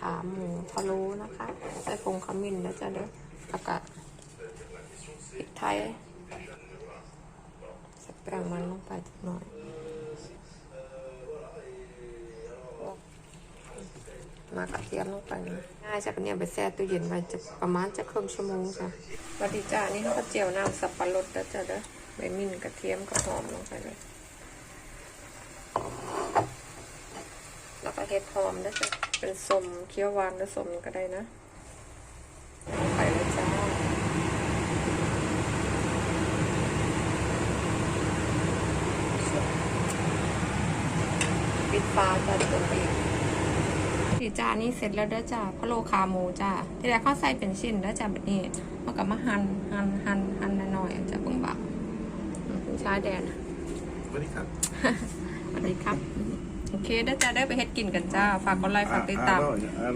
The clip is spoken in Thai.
ขาหมูพะโล้นะคะใส่ผงขมิ้นแล้วจะเด้อแล้วก็พริกไทยใส่แป้งมันลงไปหน่อยมากระเทียมลงไปนะง่ายจากเนี่ยไปแช่ตู้เย็นไว้จะประมาณจะครึ่งชั่วโมงจ้ะสวัสดีจ้านี่เขาก็เจียวน้ำสับปะรดแล้วจ้ะเด้อใบมิ้นกระเทียมกระหอมลงไปเลย แล้วก็ เห็ดหอมแล้วจ้ะเป็นสมเคี้ยวหวานหรือสมก็ได้นะลงไปเลยจ้าปิดฟ้าจ้ะตัวเองสีจานนี้เสร็จแล้วเด้อจ้าพะโลขาหมูจ้าที่แรกเขาใส่เป็นชิ้นแล้วจ้าแบบนี้มันก็มาหั่นหั่นหั่นหั่นหน่อยๆจ้าเบิ่งบักคุณชายแดนสวัสดีครับสวัสดีครับ โอเคเด้อจ้าได้ไปเฮ็ดกินกันจ้า ฝากกดไลค์ฝากติดตาม อ่าอร่อย